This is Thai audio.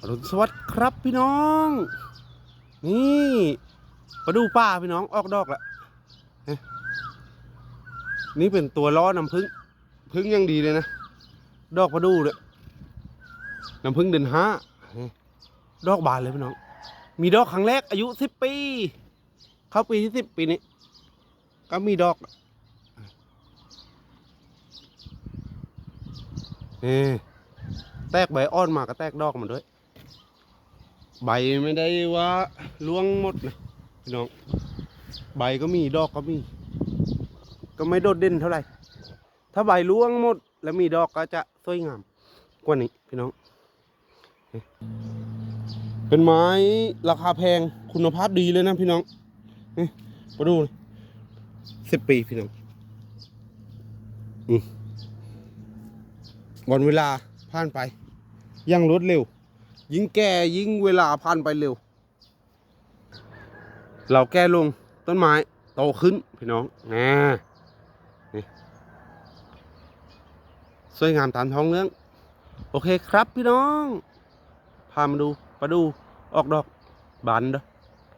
อรุณสวัสดิ์ครับพี่น้อง นี่มาดูป้าพี่น้องออกดอกแล้วเอ๊ะนี่เป็นตัวล้อน้ำพึ่งพึ่งยังดีเลยนะ ดอกประดูเลยน้ำพึ่งเดือนห้าดอกบานเลยพี่น้อง มีดอกครั้งแรกอายุสิบปี เข้าปีที่สิบปีนี้ ก็มีดอกเอ๊แตกใบอ่อนมาก็แตกดอกมันด้วย ใบไม่ได้ว่าล่วงหมดนะพี่น้อง ใบก็มีดอกก็มี ก็ไม่โดดเด่นเท่าไหร่ ถ้าใบล่วงหมด แล้วมีดอกก็จะสวยงาม กว่านี้พี่น้อง เป็นไม้ราคาแพงคุณภาพดีเลยนะพี่น้องนี่มาดูสิบปีพี่น้องอืมวันเวลาผ่านไปยังรวดเร็ว ยิ่งแก่ยิ่งเวลาผ่านไปเร็ว เราแก้ลงต้นไม้โตขึ้นพี่น้องนะนี่สวยงามตามท้องเรื่อง โอเคครับพี่น้อง พามาดูมาดูออกดอกบานเด้อ